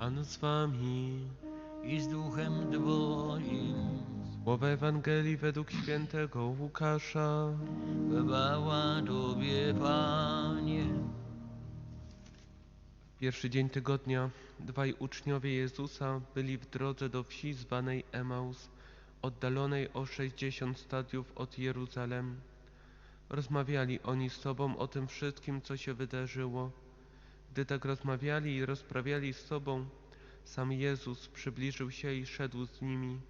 Pan z wami. i z duchem Twoim. Słowa Ewangelii według świętego Łukasza. Chwała Tobie, Panie. Pierwszy dzień tygodnia dwaj uczniowie Jezusa byli w drodze do wsi zwanej Emaus, oddalonej o 60 stadiów od Jeruzalem. Rozmawiali oni z sobą o tym wszystkim, co się wydarzyło. Gdy tak rozmawiali i rozprawiali z sobą, sam Jezus przybliżył się i szedł z nimi.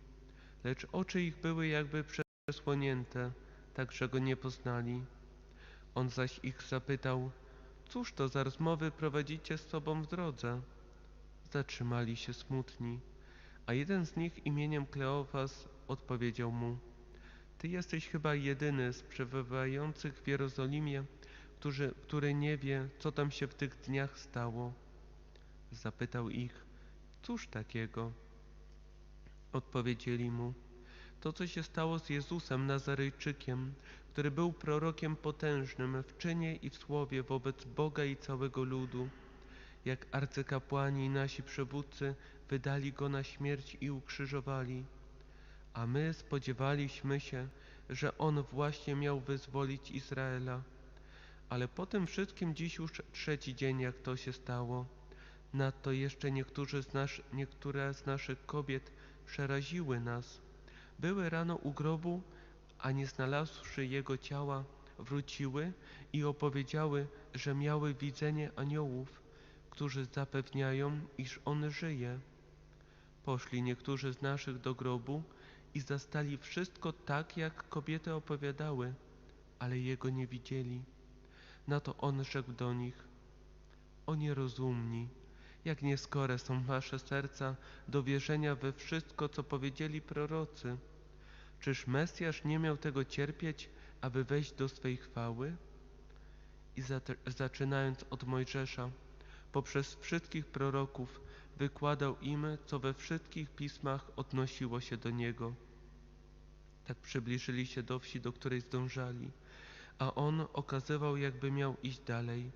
Lecz oczy ich były jakby przesłonięte, tak że go nie poznali. On zaś ich zapytał, Cóż to za rozmowy prowadzicie z sobą w drodze? Zatrzymali się smutni, a jeden z nich imieniem Kleofas odpowiedział mu: Ty jesteś chyba jedyny z przebywających w Jerozolimie, którzy, który nie wie, co tam się w tych dniach stało. Zapytał ich: Cóż takiego? Odpowiedzieli mu: To, co się stało z Jezusem Nazarejczykiem, który był prorokiem potężnym w czynie i w słowie wobec Boga i całego ludu. Jak arcykapłani i nasi przywódcy wydali go na śmierć i ukrzyżowali. A my spodziewaliśmy się, że on właśnie miał wyzwolić Izraela. Ale po tym wszystkim dziś już trzeci dzień, jak to się stało. Nadto jeszcze niektórzy z nasz, niektóre z naszych kobiet przeraziły nas. Były rano u grobu, a nie znalazłszy jego ciała, wróciły i opowiedziały, że miały widzenie aniołów, którzy zapewniają, iż on żyje. Poszli niektórzy z naszych do grobu i zastali wszystko tak, jak kobiety opowiadały, ale jego nie widzieli. Na to on rzekł do nich: O nierozumni, jak nieskore są wasze serca do wierzenia we wszystko, co powiedzieli prorocy. Czyż Mesjasz nie miał tego cierpieć, aby wejść do swej chwały? I zaczynając od Mojżesza, poprzez wszystkich proroków, wykładał im, co we wszystkich pismach odnosiło się do niego. Tak przybliżyli się do wsi, do której zdążali, a on okazywał, jakby miał iść dalej.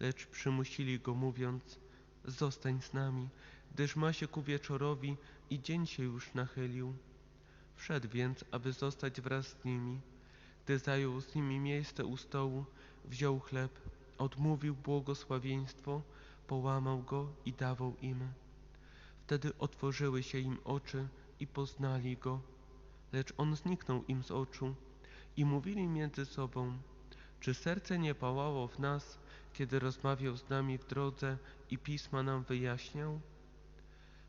Lecz przymusili go, mówiąc: Zostań z nami, gdyż ma się ku wieczorowi i dzień się już nachylił. Wszedł więc, aby zostać wraz z nimi. Gdy zajął z nimi miejsce u stołu, wziął chleb, odmówił błogosławieństwo, połamał go i dawał im. Wtedy otworzyły się im oczy i poznali go, lecz on zniknął im z oczu i mówili między sobą, czy serce nie pałało w nas, kiedy rozmawiał z nami w drodze i pisma nam wyjaśniał?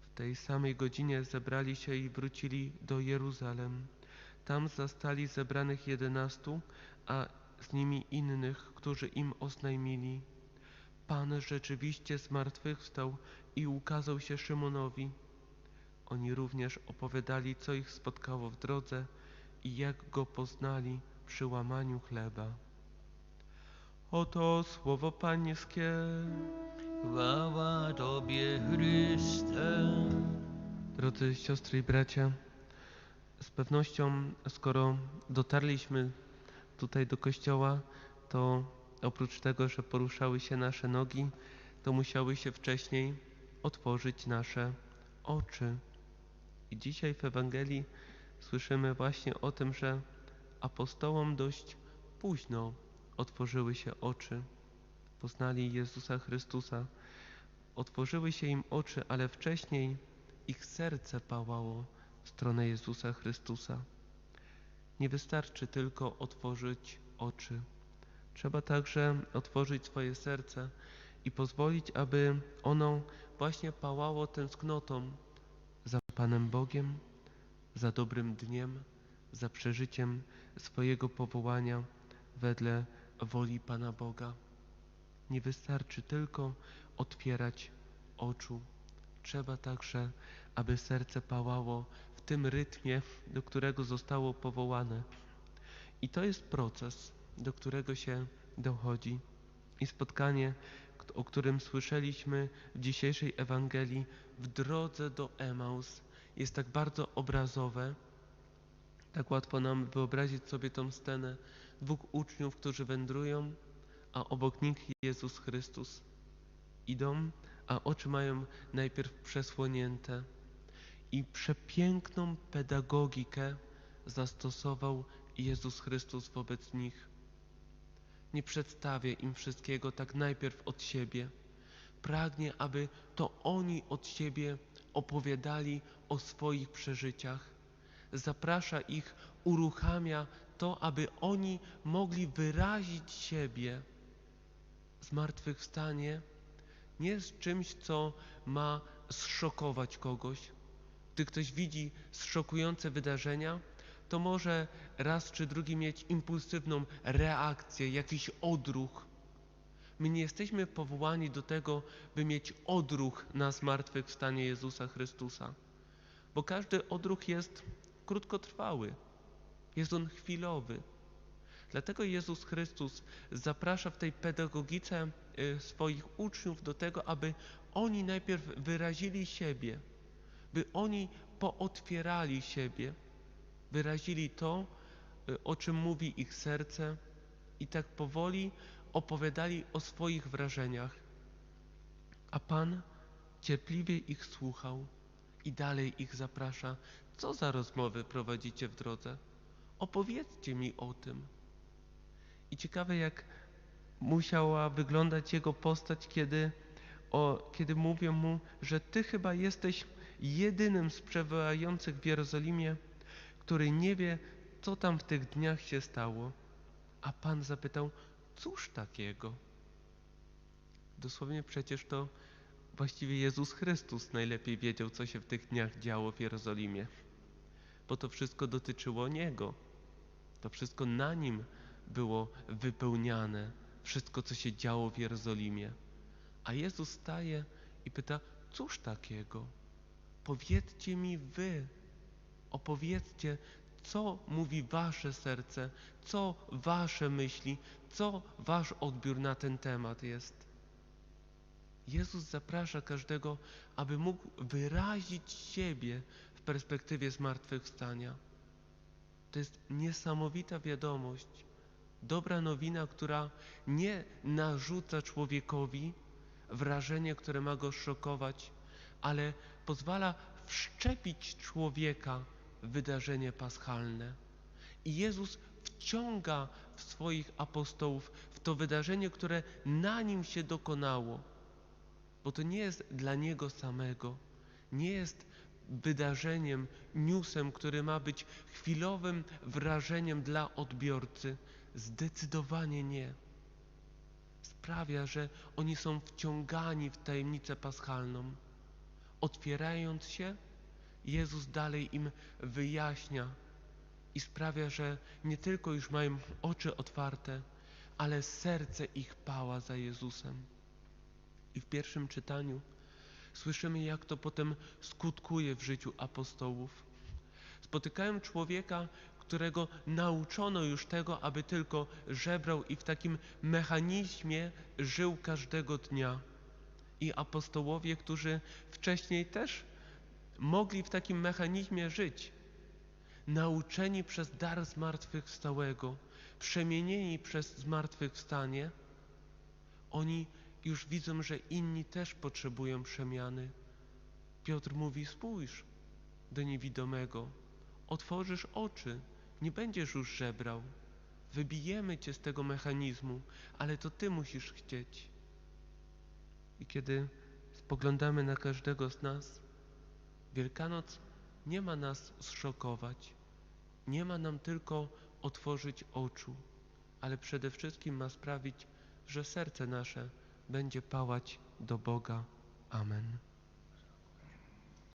W tej samej godzinie zebrali się i wrócili do Jeruzalem. Tam zastali zebranych jedenastu, a z nimi innych, którzy im oznajmili. Pan rzeczywiście zmartwychwstał i ukazał się Szymonowi. Oni również opowiadali, co ich spotkało w drodze i jak go poznali przy łamaniu chleba. Oto słowo Pańskie. Chwała Tobie, Chryste. Drodzy siostry i bracia, z pewnością, skoro dotarliśmy tutaj do kościoła, to oprócz tego, że poruszały się nasze nogi, to musiały się wcześniej otworzyć nasze oczy. I dzisiaj w Ewangelii słyszymy właśnie o tym, że apostołom dość późno otworzyły się oczy. Poznali Jezusa Chrystusa. Otworzyły się im oczy, ale wcześniej ich serce pałało w stronę Jezusa Chrystusa. Nie wystarczy tylko otworzyć oczy. Trzeba także otworzyć swoje serce i pozwolić, aby ono właśnie pałało tęsknotą za Panem Bogiem, za dobrym dniem, za przeżyciem swojego powołania wedle woli Pana Boga. Nie wystarczy tylko otwierać oczu. Trzeba także, aby serce pałało w tym rytmie, do którego zostało powołane. I to jest proces, do którego się dochodzi. I spotkanie, o którym słyszeliśmy w dzisiejszej Ewangelii w drodze do Emaus, jest tak bardzo obrazowe, tak łatwo nam wyobrazić sobie tą scenę dwóch uczniów, którzy wędrują, a obok nich Jezus Chrystus. Idą, a oczy mają najpierw przesłonięte. I przepiękną pedagogikę zastosował Jezus Chrystus wobec nich. Nie przedstawia im wszystkiego tak najpierw od siebie. Pragnie, aby to oni od siebie opowiadali o swoich przeżyciach. Zaprasza ich, uruchamia to, aby oni mogli wyrazić siebie. Zmartwychwstanie nie jest czymś, co ma zszokować kogoś. Gdy ktoś widzi szokujące wydarzenia, to może raz czy drugi mieć impulsywną reakcję, jakiś odruch. My nie jesteśmy powołani do tego, by mieć odruch na zmartwychwstanie Jezusa Chrystusa, bo każdy odruch jest krótkotrwały, jest on chwilowy. Dlatego Jezus Chrystus zaprasza w tej pedagogice y, swoich uczniów do tego, aby oni najpierw wyrazili siebie, by oni pootwierali siebie, wyrazili to, y, o czym mówi ich serce i tak powoli opowiadali o swoich wrażeniach. A Pan cierpliwie ich słuchał i dalej ich zaprasza. Co za rozmowy prowadzicie w drodze? Opowiedzcie mi o tym. I ciekawe, jak musiała wyglądać jego postać, kiedy, o, kiedy mówią mu, że ty chyba jesteś jedynym z przebywających w Jerozolimie, który nie wie, co tam w tych dniach się stało. A Pan zapytał, cóż takiego? Dosłownie przecież to właściwie Jezus Chrystus najlepiej wiedział, co się w tych dniach działo w Jerozolimie, bo to wszystko dotyczyło Niego. To wszystko na Nim było wypełniane, wszystko, co się działo w Jerozolimie. A Jezus staje i pyta, cóż takiego? Powiedzcie mi wy, opowiedzcie, co mówi wasze serce, co wasze myśli, co wasz odbiór na ten temat jest. Jezus zaprasza każdego, aby mógł wyrazić siebie w perspektywie zmartwychwstania. To jest niesamowita wiadomość, dobra nowina, która nie narzuca człowiekowi wrażenie, które ma go szokować, ale pozwala wszczepić człowieka wydarzenie paschalne. I Jezus wciąga w swoich apostołów w to wydarzenie, które na nim się dokonało, bo to nie jest dla niego samego, nie jest wydarzeniem, newsem, który ma być chwilowym wrażeniem dla odbiorcy. Zdecydowanie nie. Sprawia, że oni są wciągani w tajemnicę paschalną. Otwierając się, Jezus dalej im wyjaśnia i sprawia, że nie tylko już mają oczy otwarte, ale serce ich pała za Jezusem. I w pierwszym czytaniu słyszymy, jak to potem skutkuje w życiu apostołów. Spotykają człowieka, którego nauczono już tego, aby tylko żebrał i w takim mechanizmie żył każdego dnia. I apostołowie, którzy wcześniej też mogli w takim mechanizmie żyć, nauczeni przez dar zmartwychwstałego, przemienieni przez zmartwychwstanie, oni już widzą, że inni też potrzebują przemiany. Piotr mówi: Spójrz do niewidomego, otworzysz oczy, nie będziesz już żebrał. Wybijemy cię z tego mechanizmu, ale to ty musisz chcieć. I kiedy spoglądamy na każdego z nas, Wielkanoc nie ma nas zszokować, nie ma nam tylko otworzyć oczu, ale przede wszystkim ma sprawić, że serce nasze będzie pałać do Boga. Amen.